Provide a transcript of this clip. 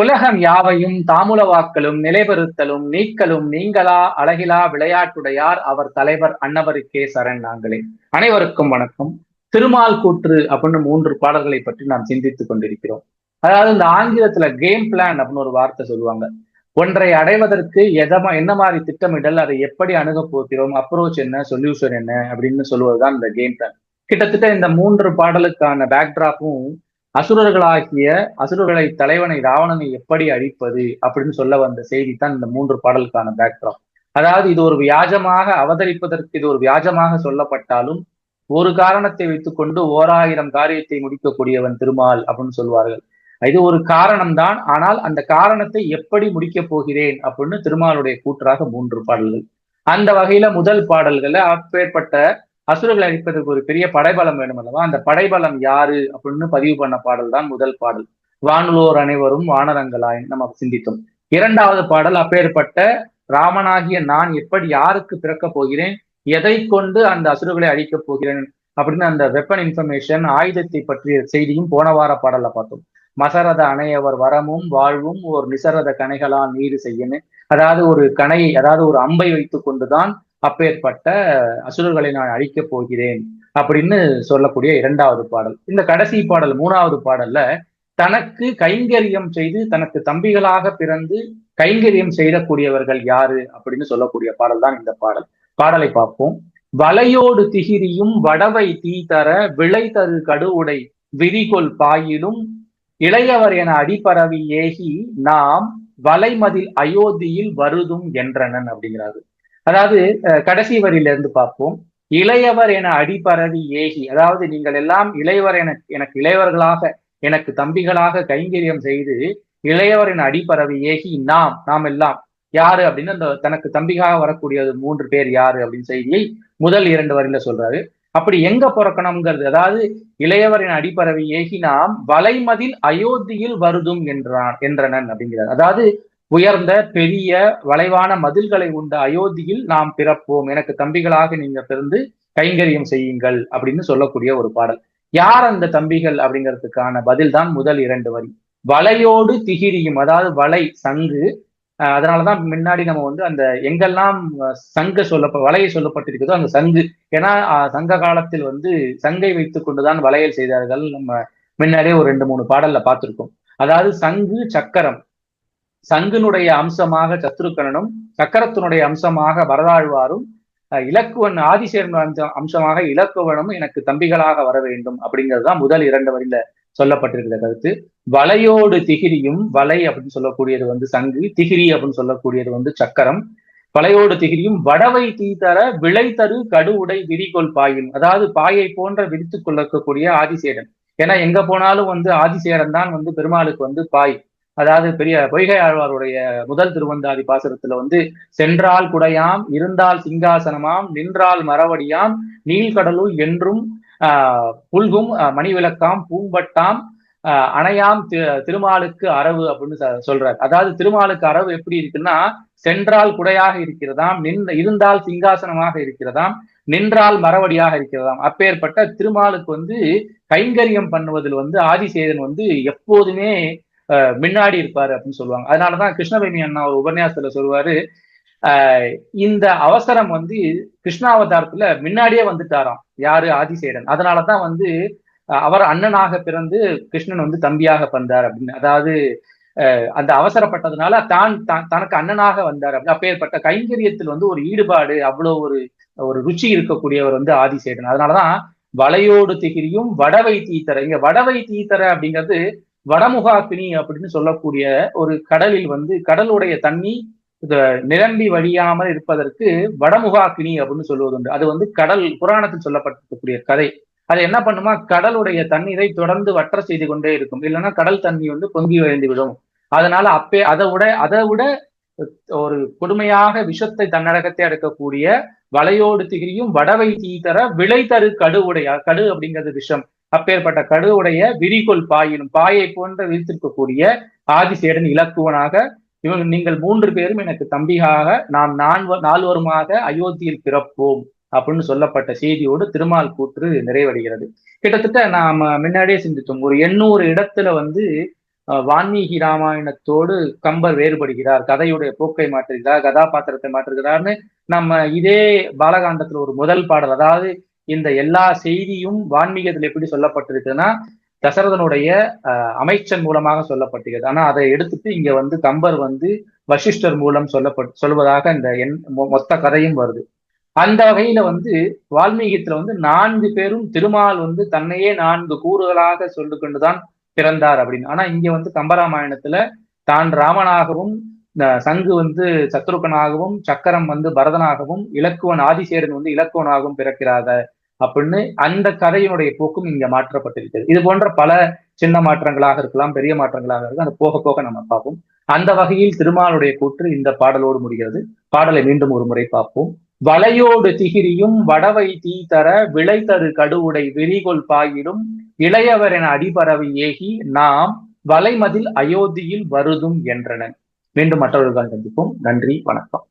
புலகம் யாவையும் தாமுலவாக்கலும் நிலைபெறுத்தலும் நீக்கலும் நீங்களா அழகிலா விளையாட்டுடையார் அவர் தலைவர் அன்னவருக்கே சரண் நாங்களே. அனைவருக்கும் வணக்கம். திருமால் கூற்று அப்படின்னு மூன்று பாடல்களை பற்றி நாம் சிந்தித்துக் கொண்டிருக்கிறோம். அதாவது இந்த ஆங்கிலத்துல கேம் பிளான் அப்படின்னு ஒரு வார்த்தை சொல்லுவாங்க. ஒன்றை அடைவதற்கு எதமா என்ன மாதிரி திட்டமிடல் அதை எப்படி அணுக போகிறோம் அப்ரோச் என்ன சொல்யூஷன் என்ன அப்படின்னு சொல்லுவதுதான் இந்த கேம் பிளான் கிட்டத்தட்ட இந்த மூன்று பாடலுக்கான பேக்டிராப்பும் அசுரர்களாகிய அசுரர்களை தலைவனை ராவணனை எப்படி அழிப்பது அப்படின்னு சொல்ல வந்த செய்தி தான் இந்த மூன்று பாடலுக்கான பேக்ரவுண்ட் அதாவது இது ஒரு வியாஜமாக அவதரிப்பதற்கு இது ஒரு வியாஜமாக சொல்லப்பட்டாலும் ஒரு காரணத்தை வைத்துக்கொண்டு ஓராயிரம் காரியத்தை முடிக்கக்கூடியவன் திருமால் அப்படின்னு சொல்வார்கள். இது ஒரு காரணம் தான் ஆனால் அந்த காரணத்தை எப்படி முடிக்கப் போகிறேன் அப்படின்னு திருமாலுடைய கூற்றாக மூன்று பாடல்கள். அந்த வகையில முதல் பாடல்கள்ல அப்பேற்பட்ட அசுரர்களை அழிப்பதற்கு ஒரு பெரிய படைபலம் வேணும் அல்லவா அந்த படைபலம் யாரு? அப்படின்னு பதிவு பண்ண பாடல் தான் முதல் பாடல். வானுலோர் அனைவரும் வானரங்களாய் நம்ம சிந்தித்தோம். இரண்டாவது பாடல் அப்பேற்பட்ட ராமனாகிய நான் எப்படி யாருக்கு பிறக்கப் போகிறேன்? எதை கொண்டு அந்த அசுரர்களை அழிக்கப் போகிறேன்? அப்படின்னு அந்த வெப்பன் இன்ஃபர்மேஷன் ஆயுதத்தை பற்றிய செய்தியும் போன வார பாடல்ல பார்த்தோம். மசரத அணையவர் வரமும் வாழ்வும் ஒரு நிசரத கணைகளால் நீர் செய்யணும் அதாவது ஒரு கணையை அதாவது ஒரு அம்பை வைத்துக் கொண்டுதான் அப்பேற்பட்ட அசுரர்களை நான் அழிக்கப் போகிறேன் அப்படின்னு சொல்லக்கூடிய இரண்டாவது பாடல். இந்த கடைசி பாடல் மூணாவது பாடல்ல தனக்கு கைங்கரியம் செய்து தனக்கு தம்பிகளாக பிறந்து கைங்கரியம் செய்யக்கூடியவர்கள் யாரு அப்படின்னு சொல்லக்கூடிய பாடல் தான் இந்த பாடல். பாடலை பார்ப்போம். வலையோடு திகிரியும் வடவை தீ தர விளை தரு கடுவுடை விதிகொள் பாயிலும் இளையவர் என அடிப்பரவி ஏகி நாம் வலைமதில் அயோத்தியில் வருதும் என்றனன் அப்படிங்கிறாரு. அதாவது கடைசி வரியில இருந்து பார்ப்போம். இளையவர் என அடிபரவி ஏகி அதாவது நீங்கள் எல்லாம் இளையவர் என எனக்கு இளையவர்களாக எனக்கு தம்பிகளாக கைங்கரியம் செய்து இளையவர் என அடிப்பரவி ஏகி நாம் நாம் எல்லாம் யாரு அப்படின்னு அந்த தனக்கு தம்பிக்காக வரக்கூடியது மூன்று பேர் யாரு அப்படின்னு செய்தியை முதல் இரண்டு வரியில சொல்றாரு. அப்படி எங்க பிறக்கணுங்கிறது அதாவது இளையவரின் அடிப்பறவை ஏகி நாம் வலைமதில் அயோத்தியில் வருதும் என்றான் என்றனன் அப்படிங்கிறார். அதாவது உயர்ந்த பெரிய வளைவான மதில்களை உண்ட அயோத்தியில் நாம் பிறப்போம். எனக்கு தம்பிகளாக நீங்க பிறந்து கைங்கரியம் செய்யுங்கள் அப்படின்னு சொல்லக்கூடிய ஒரு பாடல். யார் அந்த தம்பிகள் அப்படிங்கிறதுக்கான பதில் தான் முதல் இரண்டு வரி. வலையோடு திகிரியும் அதாவது வலை சங்கு. அதனாலதான் முன்னாடி நம்ம வந்து அந்த எங்கெல்லாம் சங்க சொல்ல வலையை சொல்லப்பட்டிருக்கிறதோ அந்த சங்கு. ஏன்னா சங்க காலத்தில் வந்து சங்கை வைத்துக் கொண்டுதான் வளையல் செய்தார்கள். நம்ம முன்னாடியே ஒரு ரெண்டு மூணு பாடல்ல பார்த்திருக்கோம். அதாவது சங்கு சக்கரம். சங்குனுடைய அம்சமாக சத்ருக்கணனும் சக்கரத்தினுடைய அம்சமாக வரதாழ்வாரும் இலக்குவன் ஆதிசேரன் அம்சமாக இலக்குவனும் எனக்கு தம்பிகளாக வர வேண்டும் அப்படிங்கிறதுதான் முதல் இரண்டு வரியில சொல்லப்பட்டிருக்கிற கருத்து. வலையோடு திகிரியும் வலை அப்படின்னு சொல்லக்கூடியது வந்து சங்கு திகிரி அப்படின்னு சொல்லக்கூடியது வந்து சக்கரம். வலையோடு திகிரியும் வடவை தீத்தர விளை தரு கடு உடை விரிகொள் பாயும். அதாவது பாயை போன்ற விரித்து கொள்ளக்கூடிய ஆதிசேரன். ஏன்னா எங்க போனாலும் வந்து ஆதிசேரன் தான் வந்து பெருமாளுக்கு வந்து பாய். அதாவது பெரிய பொய்கை ஆழ்வாருடைய முதல் திருவந்தாதி பாசுரத்துல வந்து சென்றால் குடையாம் இருந்தால் சிங்காசனமாம் நின்றால் மரவடியாம் நீள்கடலும் என்றும் ஆஹ் புல்கும் மணிவிளக்காம் பூம்பட்டாம் அணையாம் திருமாலுக்கு அரவு அப்படின்னு சொல்றார். அதாவது திருமாலுக்கு அரவு எப்படி இருக்குன்னா சென்றால் குடையாக இருக்கிறதாம் நின் இருந்தால் சிங்காசனமாக இருக்கிறதாம் நின்றால் மரவடியாக இருக்கிறதாம் அப்பேற்பட்ட திருமாலுக்கு வந்து கைங்கரியம் பண்ணுவதில் வந்து ஆதிசேதன் வந்து எப்போதுமே முன்னாடி இருப்பாரு அப்படின்னு சொல்லுவாங்க. அதனாலதான் கிருஷ்ணவேணி அண்ணா ஒரு உபன்யாசத்துல சொல்லுவாரு இந்த அவசரம் வந்து கிருஷ்ணாவதாரத்துல முன்னாடியே வந்துட்டாராம் யாரு? ஆதிசேடன். அதனாலதான் வந்து அவர் அண்ணனாக பிறந்து கிருஷ்ணன் வந்து தம்பியாக வந்தார் அப்படின்னு. அதாவது அந்த அவசரப்பட்டதுனால தான் தனக்கு அண்ணனாக வந்தார் அப்படி அப்பேற்பட்ட கைங்கரியத்தில் வந்து ஒரு ஈடுபாடு அவ்வளவு ஒரு ஒரு ருச்சி இருக்கக்கூடியவர் வந்து ஆதிசேடன். அதனாலதான் வளையோடு திகிரியும் வடவை தீத்தர. இங்க வடவை தீத்தர அப்படிங்கிறது வடமுகாக்கினி அப்படின்னு சொல்லக்கூடிய ஒரு கடலில் வந்து கடலுடைய தண்ணி நிரம்பி வழியாமல் இருப்பதற்கு வடமுகாக்கினி அப்படின்னு சொல்லுவதுண்டு. அது வந்து கடல் புராணத்தில் சொல்லப்பட்டிருக்கக்கூடிய கதை. அது என்ன பண்ணுமா? கடலுடைய தண்ணீரை தொடர்ந்து வற்ற செய்து கொண்டே இருக்கும். இல்லைன்னா கடல் தண்ணி வந்து பொங்கி வழிந்து விடும். அதனால அப்பே அதை விட அதை விட ஒரு கொடுமையாக விஷத்தை தன்னடகத்தை அடக்கக்கூடிய வலையோடு திகிரியும் வடவை தீ தர விளை தரு கடு உடைய கடு அப்படிங்கிறது விஷம். அப்பேற்பட்ட கடுவுடைய விரிகோல் பாயினும் பாயை போன்ற விரித்திருக்கக்கூடிய ஆதிசேடன் இலக்குவனாக இவன் நீங்கள் மூன்று பேரும் எனக்கு தம்பியாக நாம் நான் நால்வருமாக அயோத்தியில் பிறப்போம் அப்படின்னு சொல்லப்பட்ட செய்தியோடு திருமால் கூற்று நிறைவடைகிறது. கிட்டத்தட்ட நாம முன்னாடியே சிந்தித்தோம். ஒரு எண்ணூறு இடத்துல வந்து வான்மீகி ராமாயணத்தோடு கம்பர் வேறுபடுகிறார். கதையுடைய போக்கை மாற்றுகிறார் கதாபாத்திரத்தை மாற்றுகிறார்னு நம்ம இதே பாலகாண்டத்துல ஒரு முதல் பாடல் அதாவது இந்த எல்லா செய்தியும் வான்மீகத்தில் எப்படி சொல்லப்பட்டிருக்குன்னா தசரதனுடைய அமைச்சன் மூலமாக சொல்லப்பட்டிருக்கிறது ஆனா அதை எடுத்துட்டு இங்க வந்து கம்பர் வந்து வசிஷ்டர் மூலம் சொல்லப்பட்டு சொல்வதாக இந்த என் மொத்த கதையும் வருது. அந்த வகையில வந்து வால்மீகத்துல வந்து நான்கு பேரும் திருமால் வந்து தன்னையே நான்கு கூறுகளாக சொல்லு கொண்டுதான் பிறந்தார் அப்படின்னு. ஆனா இங்க வந்து கம்பராமாயணத்துல தான் ராமனாகவும் சங்கு வந்து சத்ருகனாகவும் சக்கரம் வந்து பரதனாகவும் இலக்குவன் ஆதிசேரன் வந்து இலக்குவனாகவும் பிறக்கிறாத அப்படின்னு அந்த கதையினுடைய போக்கும் இங்க மாற்றப்பட்டிருக்கிறது. இது போன்ற பல சின்ன மாற்றங்களாக இருக்கலாம் பெரிய மாற்றங்களாக இருக்கலாம். அது போக போக நம்ம பார்ப்போம். அந்த வகையில் திருமாலுடைய கூற்று இந்த பாடலோடு முடிகிறது. பாடலை மீண்டும் ஒரு முறை பார்ப்போம். வளையோடு திகிரியும் வடவை தீ தர விளை தரு கடுவுடை விரிகொள் பாயிடும் இளையவர் என அடிபரவி ஏகி நாம் வலைமதில் அயோத்தியில் வருதும் என்றன. மீண்டும் மற்றவர்கள் சந்திப்போம் நன்றி வணக்கம்.